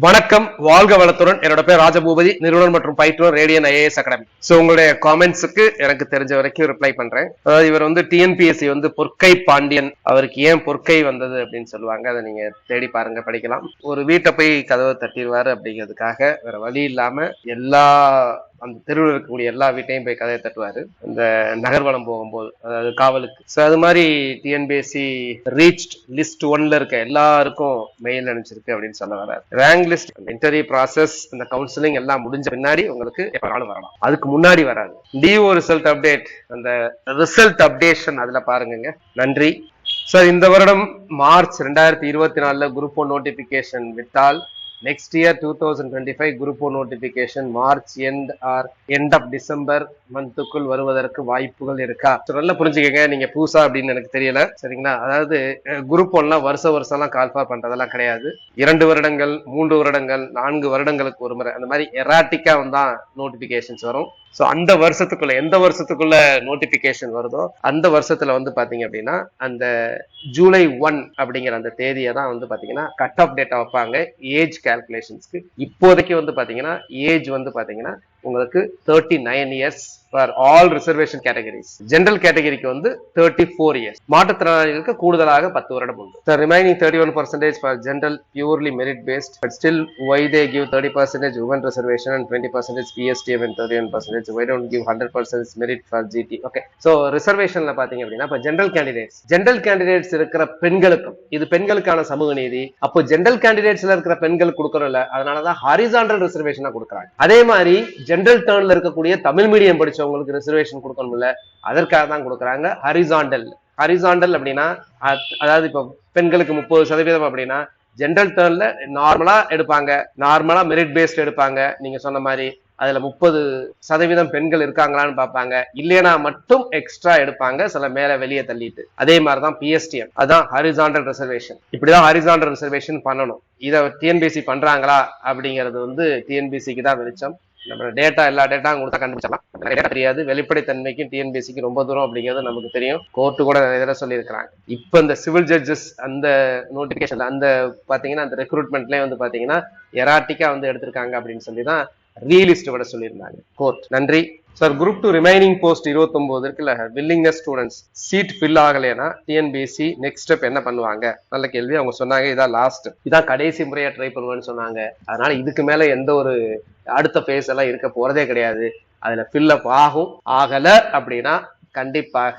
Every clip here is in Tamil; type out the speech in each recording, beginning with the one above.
வணக்கம் வாழ்க வளத்துடன். என்னோட பேர் ராஜபூபதி நிறுவனர் மற்றும் பயிற்றுவர் ரேடியன் ஐஏஎஸ் அகாடமி. ஸோ உங்களுடைய காமெண்ட்ஸுக்கு எனக்கு தெரிஞ்ச வரைக்கும் ரிப்ளை பண்றேன். அதாவது இவர் வந்து டிஎன்பிஎஸ்சி வந்து பொற்கை பாண்டியன். அவருக்கு ஏன் பொற்கை வந்தது அப்படின்னு சொல்லுவாங்க. அதை நீங்க தேடி பாருங்க படிக்கலாம். ஒரு வீட்டை போய் கதவை தட்டிடுவாரு அப்படிங்கிறதுக்காக வேற வழி இல்லாம எல்லா அந்த தெருவில் இருக்கக்கூடிய எல்லா வீட்டையும் போய் கதையை தட்டுவாரு. இந்த நகர்வலம் போகும்போது அதாவது காவலுக்கு. ஸோ அது மாதிரி டிஎன்பிஎஸ்சி ரீச்ட் லிஸ்ட் ஒன்ல இருக்க எல்லாருக்கும் மெயில் அனுப்பிச்சிருக்கு அப்படின்னு சொல்ல வராரு ரேங்க் லிஸ்ட் இன்டர்வியூ ப்ராசஸ் இந்த கவுன்சிலிங் எல்லாம் முடிஞ்ச பின்னாடி உங்களுக்கு எப்பனாலும் வரலாம். அதுக்கு முன்னாடி வராது. டிஓ ரிசல்ட் அப்டேட் அந்த ரிசல்ட் அப்டேஷன் அதுல பாருங்கங்க. நன்றி. சார் இந்த வருடம் மார்ச் ரெண்டாயிரத்தி இருபத்தி நாலுல குரூப் ஒன் நோட்டிபிகேஷன் விட்டால் next year two thousand twenty five group one notification March end or end of December மந்த்துக்குள் வருவதற்கு வாய்ப்புகள் இருக்கா? நல்லா புரிஞ்சுக்கங்க. நீங்க புதுசா அப்படின்னு எனக்கு தெரியல. சரிங்களா? அதாவது குரூப் ஒன்லாம் வருஷ வருஷம்லாம் கால்ஃபார் பண்றதெல்லாம் கிடையாது. இரண்டு வருடங்கள் மூன்று வருடங்கள் நான்கு வருடங்களுக்கு ஒரு முறை. அந்த மாதிரி எராட்டிக்கா வந்தா நோட்டிபிகேஷன்ஸ் வரும். ஸோ அந்த வருஷத்துக்குள்ள எந்த வருஷத்துக்குள்ள நோட்டிபிகேஷன் வருதோ அந்த வருஷத்துல வந்து பாத்தீங்க அப்படின்னா அந்த ஜூலை ஒன் அப்படிங்கிற அந்த தேதியை தான் வந்து பாத்தீங்கன்னா கட் ஆஃப் டேட்டா வைப்பாங்க. ஏஜ் கால்குலேஷன்ஸ்க்கு இப்போதைக்கு வந்து பாத்தீங்கன்னா ஏஜ் வந்து பாத்தீங்கன்னா உங்களுக்கு thirty nine years for all reservation categories general கேட்டகரிக்கு வந்து தேர்ட்டி ஃபோர் இயர்ஸ் மாற்றுத்திறனாளிகளுக்கு கூடுதலாக பத்து வருடம் உண்டு. Remaining thirty one percentage for general purely merit based but still why they give thirty percentage woman reservation and twenty percentage PST and thirty one percentage why don't give hundred percentage merit for GT okay so ரிசர்வேஷன்ல பாத்தீங்க அப்படின்னா இப்போ ஜென்ரல் கேண்டிடேட்ஸ் ஜென்ரல் கேண்டிடேட்ஸ் இருக்கிற பெண்களுக்கும் இது பெண்களுக்கான சமூக நீதி. அப்போ ஜென்ரல் கேண்டிடேட்ஸ்ல இருக்கிற பெண்களுக்கு கொடுக்கறோம்ல அதனாலதான் ஹாரிசான்டல் ரிசர்வேஷனா கொடுக்குறாங்க. அதே மாதிரி ஜென்ரல் டேர்ன்ல இருக்கக்கூடிய தமிழ் மீடியம் படிச்சவங்களுக்கு ரிசர்வேஷன் கொடுக்கணும்ல அதற்காக தான் கொடுக்குறாங்க. ஹரிசாண்டல் ஹரிசாண்டல் அப்படின்னா அதாவது இப்போ பெண்களுக்கு முப்பது சதவீதம் அப்படின்னா ஜென்ரல் டேர்ன்ல நார்மலா எடுப்பாங்க. நார்மலா மெரிட் பேஸ்ட் எடுப்பாங்க. நீங்க சொன்ன மாதிரி அதுல முப்பது சதவீதம் பெண்கள் இருக்காங்களான்னு பார்ப்பாங்க. இல்லைனா மட்டும் எக்ஸ்ட்ரா எடுப்பாங்க சில மேல வெளியே தள்ளிட்டு. அதே மாதிரிதான் பிஎஸ்டிஎம் அதான் ஹரிசாண்டல் ரிசர்வேஷன் இப்படிதான் ஹரிசாண்டல் ரிசர்வேஷன் பண்ணணும். இதை டிஎன்பிசி பண்றாங்களா அப்படிங்கிறது வந்து டிஎன்பிசிக்கு தான் வெளிச்சம். நம்ம டேட்டா எல்லா டேட்டாவும் கொடுத்தா கண்டுபிடிச்சலாம் நிறைய தெரியாது. வெளிப்படைத்தன்மைக்கும் டிஎன்பிஎஸ்சிக்கு ரொம்ப தூரம் அப்படிங்கிறது நமக்கு தெரியும். கோர்ட்டு கூட நிறைய தடவை சொல்லியிருக்கிறாங்க. இப்போ இந்த சிவில் ஜட்ஜஸ் அந்த நோட்டிபிகேஷன் அந்த பாத்தீங்கன்னா அந்த ரெக்ரூட்மெண்ட்லயே வந்து பாத்தீங்கன்னா எராட்டிக்காக வந்து எடுத்திருக்காங்க அப்படின்னு சொல்லி தான் ரியலிஸ்ட் விட சொல்லியிருந்தாங்க. கோர்ட் நன்றி. Sir group two remaining post இருபத்தொம்போது இருக்குல்ல வில்லிங்னஸ் ஸ்டூடெண்ட்ஸ் சீட் ஃபில் ஆகலைன்னா டிஎன்பிஎஸ்சி நெக்ஸ்ட் ஸ்டெப் என்ன பண்ணுவாங்க? நல்ல கேள்வி அவங்க சொன்னாங்க இதான் லாஸ்ட் இதான் கடைசி முறையா ட்ரை பண்ணுவேன்னு சொன்னாங்க. அதனால இதுக்கு மேல எந்த ஒரு அடுத்த ஃபேஸ் எல்லாம் இருக்க போறதே கிடையாது. அதுல ஃபில் அப் ஆகும் ஆகல அப்படின்னா கண்டிப்பாக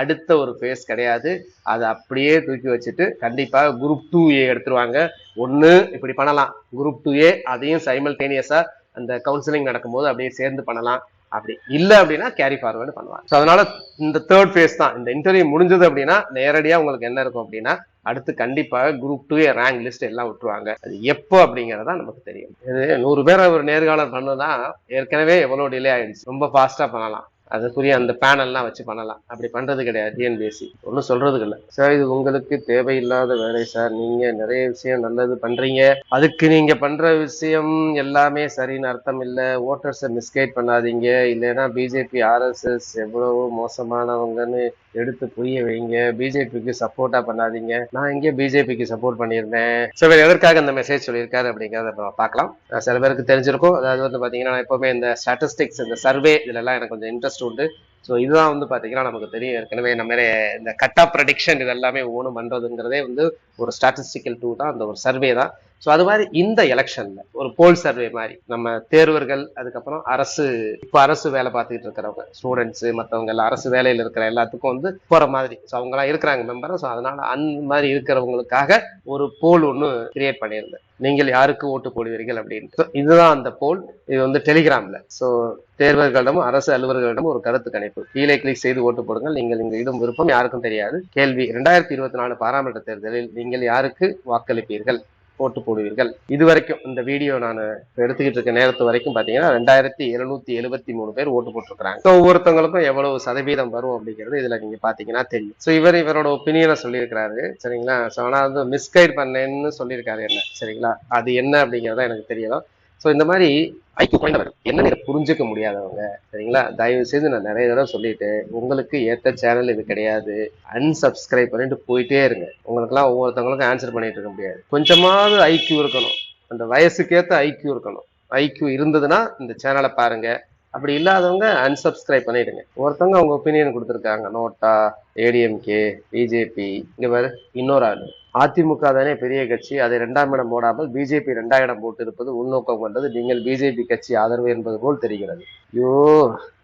அடுத்த ஒரு ஃபேஸ் கிடையாது. அதை அப்படியே தூக்கி வச்சுட்டு கண்டிப்பாக குரூப் டூ ஏ எடுத்துருவாங்க. ஒன்று இப்படி பண்ணலாம். குரூப் டூ ஏ அதையும் சைமல்டேனியஸா அந்த கவுன்சிலிங் நடக்கும்போது அப்படியே சேர்ந்து பண்ணலாம். அப்படி இல்ல அப்படின்னா கேரி ஃபார்வர்டு பண்ணுவாங்க. ஸோ அதனால இந்த தேர்ட் ஃபேஸ் தான். இந்த இன்டர்வியூ முடிஞ்சது அப்படின்னா நேரடியா உங்களுக்கு என்ன இருக்கும் அப்படின்னா அடுத்து கண்டிப்பாக குரூப் டூ ரேங்க் லிஸ்ட் எல்லாம் விட்டுருவாங்க. அது எப்போ அப்படிங்கறதா நமக்கு தெரியும். இது நூறு பேர் ஒரு நேர்காணல் பண்ணுனா ஏற்கனவே எவ்வளவு டிலே ஆயிடுச்சு. ரொம்ப ஃபாஸ்டா பண்ணலாம். அதுக்குரிய அந்த பேனல்லாம் வச்சு பண்ணலாம். அப்படி பண்றது கிடையாது டிஎன்பிஎஸ்சி ஒன்றும் சொல்கிறதுக்கு இல்லை சார் இது உங்களுக்கு தேவையில்லாத வேலை சார் நீங்க நிறைய விஷயம் நல்லது பண்றீங்க. அதுக்கு நீங்க பண்ற விஷயம் எல்லாமே சரின்னு அர்த்தம் இல்லை. ஓட்டர்ஸை மிஸ்கைட் பண்ணாதீங்க. இல்லைன்னா பிஜேபி ஆர்எஸ்எஸ் எவ்வளவோ மோசமானவங்கன்னு எடுத்து புரிய வைங்க. பிஜேபிக்கு சப்போர்ட்டா பண்ணாதீங்க. நான் இங்கே பிஜேபிக்கு சப்போர்ட் பண்ணியிருந்தேன். ஸோ இவர் எதற்காக இந்த மெசேஜ் சொல்லியிருக்காரு அப்படிங்கிறத நம்ம பார்க்கலாம். சில பேருக்கு தெரிஞ்சிருக்கும். அதாவது வந்து பாத்தீங்கன்னா எப்பவுமே இந்த ஸ்டாட்டிஸ்டிக்ஸ் இந்த சர்வே இதுல எல்லாம் எனக்கு கொஞ்சம் இன்ட்ரெஸ்ட் உண்டு. ஸோ இதுதான் வந்து பார்த்தீங்கன்னா நமக்கு தெரியும் ஏற்கனவே நம்ம இந்த கட் ஆஃப் ப்ரடிக்ஷன் இது எல்லாமே ஒவ்வொன்றும் பண்ணுறதுங்கிறதே வந்து ஒரு ஸ்டாட்டிஸ்டிக்கல் டூ தான் அந்த ஒரு சர்வே தான். ஸோ அது மாதிரி இந்த எலெக்ஷனில் ஒரு போல் சர்வே மாதிரி நம்ம தேர்வர்கள் அதுக்கப்புறம் அரசு இப்போ அரசு வேலை பார்த்துக்கிட்டு இருக்கிறவங்க ஸ்டூடெண்ட்ஸு மற்றவங்க எல்லாம் அரசு வேலையில் இருக்கிற எல்லாத்துக்கும் வந்து போகிற மாதிரி. ஸோ அவங்களாம் இருக்கிறாங்க மெம்பர் ஸோ அதனால் அந்த மாதிரி இருக்கிறவங்களுக்காக ஒரு போல் ஒன்று கிரியேட் பண்ணியிருந்தேன். நீங்கள் யாருக்கு ஓட்டு போடுவீர்கள் அப்படின்னு. இதுதான் அந்த போல் இது வந்து டெலிகிராமில் ஸோ தேர்வர்களிடமும் அரசு அலுவலர்களிடமும் ஒரு கருத்து கணிப்பு. கீழே கிளிக் செய்து ஓட்டு போடுங்கள். நீங்கள் இங்கு இடும் விருப்பம் யாருக்கும் தெரியாது. கேள்வி இரண்டாயிரத்தி இருபத்தி நாலு பாராளுமன்ற தேர்தலில் நீங்கள் யாருக்கு வாக்களிப்பீர்கள்? ஓட்டு போடுவீர்கள். இது வரைக்கும் இந்த வீடியோ நான் எடுத்துக்கிட்டு இருக்க நேரத்து வரைக்கும் பாத்தீங்கன்னா ரெண்டாயிரத்தி எழுநூத்தி எழுபத்தி மூணு பேர் ஓட்டு போட்டிருக்கிறாங்க. ஸோ ஒவ்வொருத்தவங்களுக்கும் எவ்வளவு சதவீதம் வரும் அப்படிங்கிறது இதுல நீங்க பாத்தீங்கன்னா தெரியும். ஸோ இவர் இவரோட ஒப்பீனியனை சொல்லியிருக்கிறாரு. சரிங்களா? ஸோ ஆனால் வந்து மிஸ்கைட் பண்ணேன்னு சொல்லியிருக்காரு என்ன? சரிங்களா? அது என்ன அப்படிங்கிறத எனக்கு தெரியலாம் ஸோ இந்த மாதிரி ஐக்கு குறைந்தவர் என்ன புரிஞ்சுக்க முடியாதவங்க சரிங்களா? தயவு செய்து நான் நிறைய தடவை சொல்லிட்டு உங்களுக்கு ஏற்ற சேனல் இது கிடையாது. அன்சப்ஸ்கிரைப் பண்ணிட்டு போயிட்டே இருங்க. உங்களுக்குலாம் ஒவ்வொருத்தவங்களுக்கும் ஆன்சர் பண்ணிட்டு இருக்க முடியாது. கொஞ்சமாவது ஐக்கியூ இருக்கணும். அந்த வயசுக்கேற்ற ஐக்யூ இருக்கணும். ஐக்யூ இருந்ததுன்னா இந்த சேனலை பாருங்க. அப்படி இல்லாதவங்க அன்சப்ஸ்கிரைப் பண்ணிடுங்க. ஒருத்தவங்க அவங்க ஒப்பீனியன் கொடுத்துருக்காங்க. நோட்டா ஏடிஎம்கே பிஜேபி இங்க பாரு இன்னொரு ஆளு. அதிமுக தானே பெரிய கட்சி. அதை இரண்டாம் இடம் போடாமல் பிஜேபி இரண்டாம் இடம் போட்டு இருப்பது உள்நோக்கம் கொண்டது. நீங்கள் பிஜேபி கட்சி ஆதரவு என்பது போல் தெரிகிறது. ஐயோ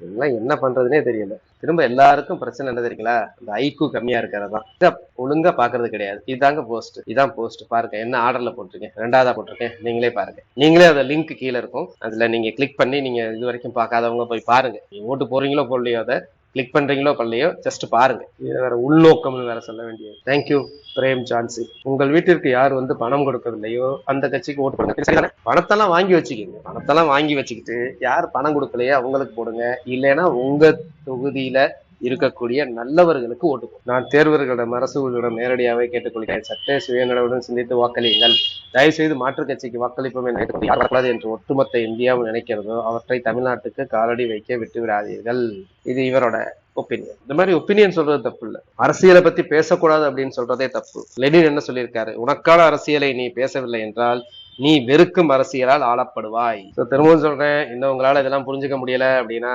எல்லாம் என்ன பண்றதுனே தெரியல. திரும்ப எல்லாருக்கும் பிரச்சனை என்ன தெரியுங்களா? இந்த ஐக்கு கம்மியா இருக்கிறது தான் ஒழுங்கா பாக்குறது கிடையாது. இதாங்க போஸ்ட். இதான் போஸ்ட். பாருங்க என்ன ஆர்டர்ல போட்டிருக்கேன் ரெண்டாவதா போட்டிருக்கேன். நீங்களே பாருங்க. நீங்களே அதை லிங்க் கீழே இருக்கும். அதுல நீங்க கிளிக் பண்ணி நீங்க இது வரைக்கும் பார்க்காதவங்க போய் பாருங்க. நீங்க ஓட்டு போறீங்களோ போடலையோ அதை கிளிக் பண்றீங்களோ பண்ணலையோ ஜஸ்ட் பாருங்க. இது வேற உள்நோக்கம்னு வேற சொல்ல வேண்டியது. தேங்க்யூ பிரேம் ஜான்சி உங்கள் வீட்டிற்கு யார் வந்து பணம் கொடுக்கவில்லையோ அந்த கட்சிக்கு ஓட்டு பண்ணுங்க பணத்தெல்லாம் வாங்கி வச்சுக்கோங்க. பணத்தெல்லாம் வாங்கி வச்சுக்கிட்டு யார் பணம் கொடுக்கலையோ அவங்களுக்கு போடுங்க. இல்லைன்னா உங்க தொகுதியில இருக்கக்கூடிய நல்லவர்களுக்கு ஓட்டு நான் தேர்வர்களிடம் அரசுகளிடம் நேரடியாகவே கேட்டுக்கொள்கிறேன். சட்ட சுயநலவுடன் சிந்தித்து வாக்களியுங்கள். தயவு செய்து மாற்றுக் கட்சிக்கு வாக்களிப்போம் என்று என்று ஒட்டுமொத்த இந்தியாவும் நினைக்கிறதோ அவற்றை தமிழ்நாட்டுக்கு காலடி வைக்க விட்டு விடாதீர்கள் இது இவரோட ஒப்பீனியன் இந்த மாதிரி ஒப்பீனியன் சொல்றது தப்பு இல்ல அரசியலை பத்தி பேசக்கூடாது அப்படின்னு சொல்றதே தப்பு. லெனின் என்ன சொல்லியிருக்காரு? உனக்கான அரசியலை நீ பேசவில்லை என்றால் நீ வெறுக்கும் அரசியலால் ஆளப்படுவாய். திரும்பவும் சொல்றேன். இன்னும் உங்களால இதெல்லாம் புரிஞ்சுக்க முடியல அப்படின்னா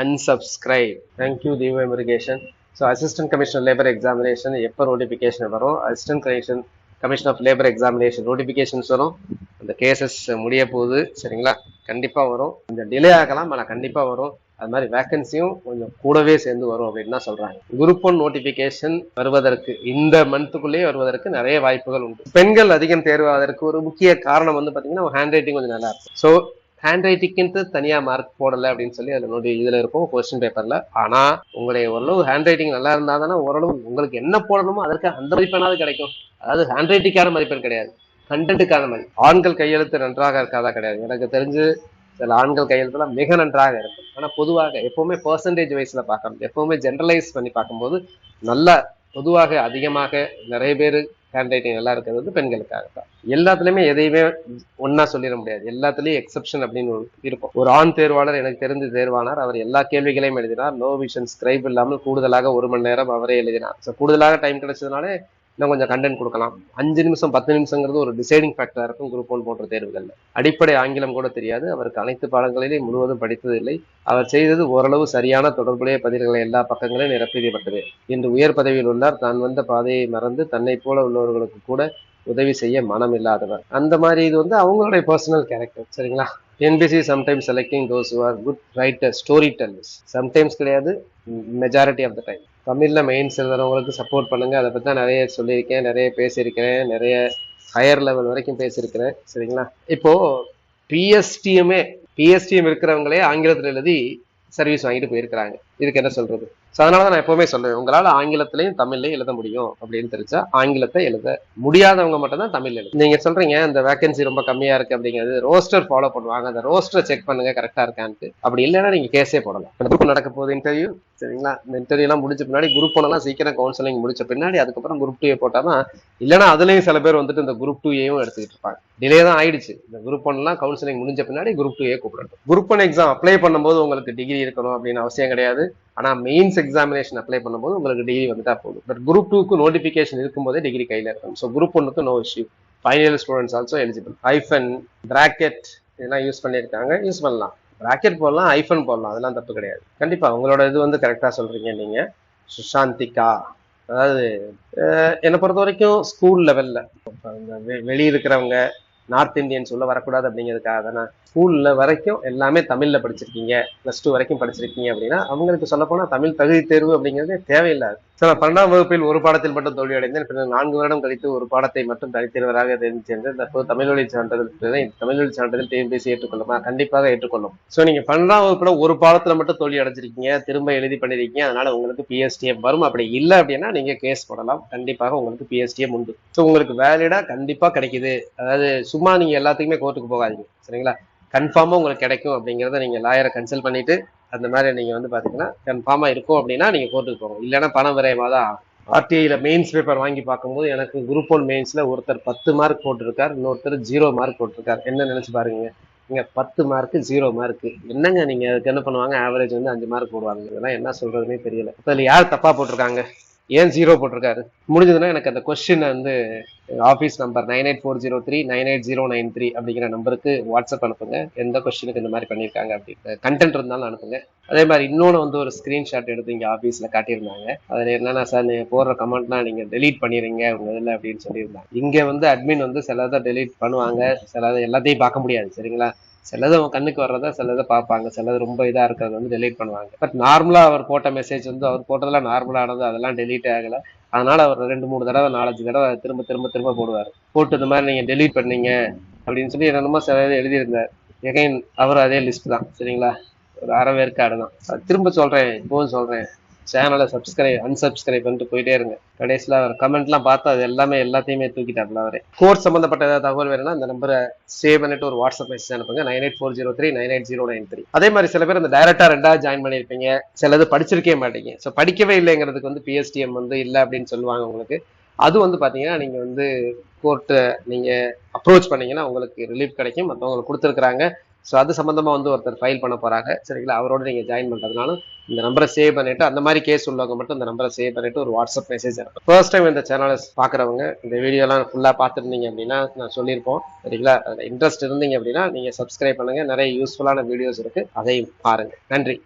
அன்சப்ஸ்கிரைப் தேங்க்யூ தீப இமிரிகேஷன் so assistant commissioner labour examination எப்போ நோட்டிஃபிகேஷன் வரும்? Assistant commission commission of labour examination notifications வரும். அந்த கேசஸ் முடிய போகுது சரிங்களா? கண்டிப்பாக வரும். கொஞ்சம் டிலே ஆகலாம் ஆனால் கண்டிப்பாக வரும். அது மாதிரி வேக்கன்சியும் கொஞ்சம் கூடவே சேர்ந்து வரும் அப்படின்னு தான் சொல்றாங்க. குரூப் ஒன் நோட்டிபிகேஷன் வருவதற்கு இந்த மந்த்துக்குள்ளேயே வருவதற்கு நிறைய வாய்ப்புகள் உண்டு. பெண்கள் அதிகம் தேர்வாவதற்கு ஒரு முக்கிய காரணம் வந்து பாத்தீங்கன்னா ஹேண்ட் ரைட்டிங் கொஞ்சம் நல்லா இருக்கும். ஸோ ஹேண்ட் ரைட்டிங்க்கு தனியாக மார்க் போடலை அப்படின்னு சொல்லி அதனுடைய நோட்டி இருக்கும் கொஸ்டின் பேப்பரில் ஆனால் உங்களுடைய ஓரளவு ஹேண்ட் ரைட்டிங் நல்லா இருந்தால் தானே ஓரளவு உங்களுக்கு என்ன போடணுமோ அதற்கு அந்த மதிப்பெண்ணாவது கிடைக்கும். அதாவது ஹேண்ட் ரைட்டிங்கான மதிப்பெண் கிடையாது. கண்டென்ட்டுக்கான மதிப்பு ஆண்கள் கையெழுத்து நன்றாக இருக்காதா கிடையாது. எனக்கு தெரிஞ்சு சில ஆண்கள் கையெழுத்துலாம் மிக நன்றாக இருக்கும். ஆனால் பொதுவாக எப்போவுமே பர்சன்டேஜ் வைஸில் பார்க்கணும். எப்போவுமே ஜென்ரலைஸ் பண்ணி பார்க்கும்போது நல்ல பொதுவாக அதிகமாக நிறைய பேர் ஹேண்ட் ரைட்டிங் நல்லா இருக்கிறது வந்து பெண்களுக்காக தான் எல்லாத்துலயுமே எதையுமே ஒன்றா சொல்லிட முடியாது. எல்லாத்துலயும் எக்ஸெப்ஷன் அப்படின்னு ஒரு இருக்கும். ஒரு ஆண் தேர்வாளர் எனக்கு தெரிந்து தேர்வானார் அவர் எல்லா கேள்விகளையும் எழுதினார். நோ விஷன் ஸ்கிரைப் இல்லாமல் கூடுதலாக ஒரு மணி நேரம் அவரே எழுதினார். ஸோ கூடுதலாக டைம் கிடைச்சதுனாலே இன்னும் கொஞ்சம் கண்டென்ட் கொடுக்கலாம். அஞ்சு நிமிஷம் பத்து நிமிஷங்கிறது ஒரு டிசைடிங் ஃபேக்டராக இருக்கும் குரூப் ஒன் போன்ற தேர்வுகளில். அடிப்படை ஆங்கிலம் கூட தெரியாது. அவருக்கு அனைத்து பாடங்களிலேயும் முழுவதும் படித்ததில்லை. அவர் செய்தது ஓரளவு சரியான தொடர்புடைய பதில்களை எல்லா பக்கங்களையும் நிரப்பியப்பட்டது இன்று உயர் பதவியில் உள்ளார். தான் வந்த பாதையை மறந்து தன்னை போல உள்ளவர்களுக்கு கூட உதவி செய்ய மனம் இல்லாதவர். அந்த மாதிரி இது வந்து அவங்களுடைய பர்சனல் கேரக்டர் சரிங்களா? NBC sometimes selecting those are good writer story tellers sometimes கிடையாது. மெஜாரிட்டி ஆஃப் த டைம் தமிழ்ல மெயின்ஸ் எழுதுறவங்களுக்கு சப்போர்ட் பண்ணுங்க. அதை பத்தி தான் நிறைய சொல்லியிருக்கேன் நிறைய பேசியிருக்கிறேன் நிறைய ஹையர் லெவல் வரைக்கும் பேசியிருக்கிறேன். சரிங்களா? இப்போ பிஎஸ்டிஎம்மே பிஎஸ்டிஎம் இருக்கிறவங்களே ஆங்கிலத்தில் எழுதி சர்வீஸ் வாங்கிட்டு போயிருக்கிறாங்க. இதுக்கு என்ன சொல்றது? ஸோ அதனால தான் நான் எப்பவுமே சொல்லுவேன் உங்களால் ஆங்கிலத்திலையும் தமிழ்லையும் எழுத முடியும் அப்படின்னு தெரிஞ்சா ஆங்கிலத்தை எழுத முடியாதவங்க மட்டும் தான் தமிழ் எழுது நீங்க சொல்றீங்க இந்த வேகன்சி ரொம்ப கம்மியா இருக்கு அப்படிங்கிறது ரோஸ்டர் ஃபாலோ பண்ணுவாங்க அந்த ரோஸ்டரை செக் பண்ணுங்க கரெக்டா இருக்கான்ட்டு. அப்படி இல்லைன்னா நீங்க கேஸே போடலாம். குரூப் நடக்க போகுது இன்டர்வியூ சரிங்களா? இந்த இன்டர்வியூ எல்லாம் முடிச்ச பின்னாடி குரூப் ஒன்லாம் சீக்கிரம் கவுன்சிலிங் முடிச்ச பின்னாடி அதுக்கப்புறம் குரூப் டூ போட்டாதான் இல்லைன்னா அதுலயும் சில பேர் வந்துட்டு இந்த குரூப் டூ ஏவும் எடுத்துக்கிட்டு இருப்பாங்க. டிலே தான் ஆயிடுச்சு. இந்த குரூப் ஒன்லாம் கவுன்சிலிங் முடிஞ்ச பின்னாடி குரூப் டூ ஏ கூப்பிடணும். குரூப் ஒன் எக்ஸாம் அப்ளை பண்ணும்போது உங்களுக்கு டிகிரி இருக்கணும் அப்படின்னு அவசியம் கிடையாது. ஆனா மெயின்ஸ் எக்ஸாமினேஷன் அப்ளை பண்ணும்போது உங்களுக்கு டிகிரி வந்துட்டா போதும். பட் குரூப் டூக்கு நோட்டிபிகேஷன் இருக்கும்போதே டிகிரி கையில இருக்கும் ஸோ குரூப் ஒன்னுக்கு no issue final students also eligible hyphen bracket இதெல்லாம் யூஸ் பண்ணியிருக்காங்க. யூஸ் பண்ணலாம். பிராக்கெட் போடலாம் ஐஃபன் போடலாம். அதெல்லாம் தப்பு கிடையாது. கண்டிப்பா உங்களோட இது வந்து கரெக்டாக சொல்றீங்க நீங்க. சுஷாந்திகா. அதாவது என்னை பொறுத்த வரைக்கும் ஸ்கூல் லெவல்ல வெளியே இருக்கிறவங்க நார்த் இந்தியன் சொல்ல வரக்கூடாது அப்படிங்கிறதுக்காக தானே ஸ்கூல்ல வரைக்கும் எல்லாமே தமிழ்ல படிச்சிருக்கீங்க. பிளஸ் டூ வரைக்கும் படிச்சிருக்கீங்க அப்படின்னா அவங்களுக்கு சொல்ல போனா தமிழ் தகுதி தேர்வு அப்படிங்கிறதே தேவையில்லாது. சார் பன்னெண்டாம் வகுப்பில் ஒரு பாடத்தில் மட்டும் தோல்வி அடைந்தேன். பின்னர் நான்கு வருடம் கழித்து ஒரு பாடத்தை மட்டும் தனித்தேர்வராக தெரிந்து சேர்ந்தேன் தற்போது தமிழ் வழி சான்றிதழ் தமிழ் வழி சான்றிதழ் டிஎன்பிசி ஏற்றுக்கொள்ளுமா? கண்டிப்பாக ஏற்றுக்கொள்ளும். ஸோ நீங்க பன்னெண்டாம் வகுப்புல ஒரு பாடத்துல மட்டும் தோல்வி அடைஞ்சிருக்கீங்க. திரும்ப எழுதி பண்ணிருக்கீங்க. அதனால உங்களுக்கு பிஎஸ்டிஎம் வரும். அப்படி இல்லை அப்படின்னா நீங்க கேஸ் போடலாம். கண்டிப்பாக உங்களுக்கு பிஎஸ்டிஎம் உண்டு. ஸோ உங்களுக்கு வேலிடா கண்டிப்பா கிடைக்குது. அதாவது சும்மா சும்மா நீங்க எல்லாத்துக்குமே கோர்ட்டுக்கு போகாதீங்க. சரிங்களா? கன்ஃபார்மா உங்களுக்கு கிடைக்கும் அப்படிங்கிறத நீங்க லாயரை கன்சல்ட் பண்ணிட்டு அந்த மாதிரி நீங்க வந்து பாத்தீங்கன்னா கன்ஃபார்மா இருக்கும் அப்படின்னா நீங்க கோர்ட்டுக்கு போகணும் இல்லைன்னா பணம் விரயமா தான் ஆர்டிஐல மெயின்ஸ் பேப்பர் வாங்கி பார்க்கும்போது எனக்கு குரூப் ஒன் மெயின்ஸ்ல ஒருத்தர் பத்து மார்க் போட்டிருக்கார் இன்னொருத்தர் ஜீரோ மார்க் போட்டிருக்கார். என்ன நினைச்சு பாருங்க. இங்க பத்து மார்க் ஜீரோ மார்க் என்னங்க நீங்க அதுக்கு என்ன பண்ணுவாங்க? ஆவரேஜ் வந்து அஞ்சு மார்க் போடுவாங்க. இதெல்லாம் என்ன சொல்றதுன்னே தெரியல. இப்ப யார் தப்பா போட்டிருக்காங்க? ஏன் ஜீரோ போட்டிருக்காரு? முடிஞ்சதுன்னா எனக்கு அந்த கொஸ்டின் வந்து office number nine eight four zero three nine eight zero nine three அப்படிங்கிற நம்பருக்கு வாட்ஸ்அப் அனுப்புங்க. எந்த கொஸ்டினுக்கு இந்த மாதிரி பண்ணியிருக்காங்க அப்படின்னு கண்டென்ட் இருந்தாலும் அனுப்புங்க. அதே மாதிரி இன்னொன்று வந்து ஒரு ஸ்க்ரீன்ஷாட் எடுத்து இங்கே ஆஃபீஸில் காட்டியிருந்தாங்க. அதில் என்னென்னா சார் நீங்கள் போடுற கமெண்ட்லாம் நீங்கள் டெலீட் பண்ணிடுங்க உங்கள் இதில் அப்படின்னு சொல்லியிருந்தாங்க. இங்கே வந்து அட்மின் வந்து சிலதை டெலீட் பண்ணுவாங்க. சிலதை எல்லாத்தையும் பார்க்க முடியாது சரிங்களா? சிலது அவன் கண்ணுக்கு வர்றதா சிலதை பார்ப்பாங்க. சிலது ரொம்ப இதாக இருக்கிறது வந்து டெலீட் பண்ணுவாங்க. பட் நார்மலாக அவர் போட்ட மெசேஜ் வந்து அவர் போட்டதெல்லாம் நார்மலானது அதெல்லாம் டெலீட் ஆகலை. அதனால அவர் ரெண்டு மூணு தடவை நாலஞ்சு தடவை திரும்ப திரும்ப திரும்ப போடுவார். போட்டு இந்த மாதிரி நீங்கள் டெலீட் பண்ணீங்க அப்படின்னு சொல்லி என்னென்னமோ சில இது எழுதியிருந்தார். எகைன் அவர் அதே லிஸ்ட் தான். சரிங்களா? ஒரு அரை தான். திரும்ப சொல்கிறேன் இப்போவும் சொல்கிறேன் சேனலை சப்ஸ்கிரைப் அன்சப்ஸ்கிரைப் பண்ணிட்டு போயிட்டே இருங்க. கடைசியில் அவர் கமெண்ட்லாம் பார்த்து அது எல்லாமே எல்லாத்தையுமே தூக்கிட்டாப்ல அவரே. கோர்ஸ் சம்மந்தப்பட்ட ஏதாவது தகவல் வேணும்னா அந்த நம்பரை சேவ் பண்ணிட்டு ஒரு வாட்ஸ்அப் மெசேஜ் அனுப்புங்க. Nine eight four zero three nine eight zero nine three அதே மாதிரி சில பேர் இந்த டைரக்டா ரெண்டா ஜாயின் பண்ணியிருப்பீங்க. சிலது படிச்சிருக்கவே மாட்டீங்க. ஸோ படிக்கவே இல்லைங்கிறதுக்கு வந்து பிஎஸ்டிஎம் வந்து இல்லை அப்படின்னு சொல்லுவாங்க உங்களுக்கு. அது வந்து பார்த்தீங்கன்னா நீங்கள் வந்து கோர்ட்டை நீங்கள் அப்ரோச் பண்ணீங்கன்னா உங்களுக்கு ரிலீஃப் கிடைக்கும். மற்றவங்களுக்கு கொடுத்துருக்காங்க ஸோ அது சம்மந்தமாக வந்து ஒருத்தர் ஃபைல் பண்ண போகிறாங்க சரிங்களா? அவரோட நீங்கள் ஜாயின் பண்ணுறதுனாலும் இந்த நம்பரை சேவ் பண்ணிட்டு அந்த மாதிரி கேஸ் உள்ளவங்க மட்டும் இந்த நம்பரை சேவ் பண்ணிட்டு ஒரு வாட்ஸ்அப் மெசேஜ் அனுப்பும் ஃபர்ஸ்ட் டைம் இந்த சேனலை பார்க்குறவங்க இந்த வீடியோலாம் ஃபுல்லாக பார்த்துருந்தீங்க அப்படின்னா நான் சொல்லியிருப்போம். சரிங்களா? அதில் இன்ட்ரெஸ்ட் இருந்தீங்க அப்படின்னா நீங்கள் சப்ஸ்கிரைப் பண்ணுங்கள் நிறைய யூஸ்ஃபுல்லான வீடியோஸ் இருக்குது அதையும் பாருங்கள் நன்றி.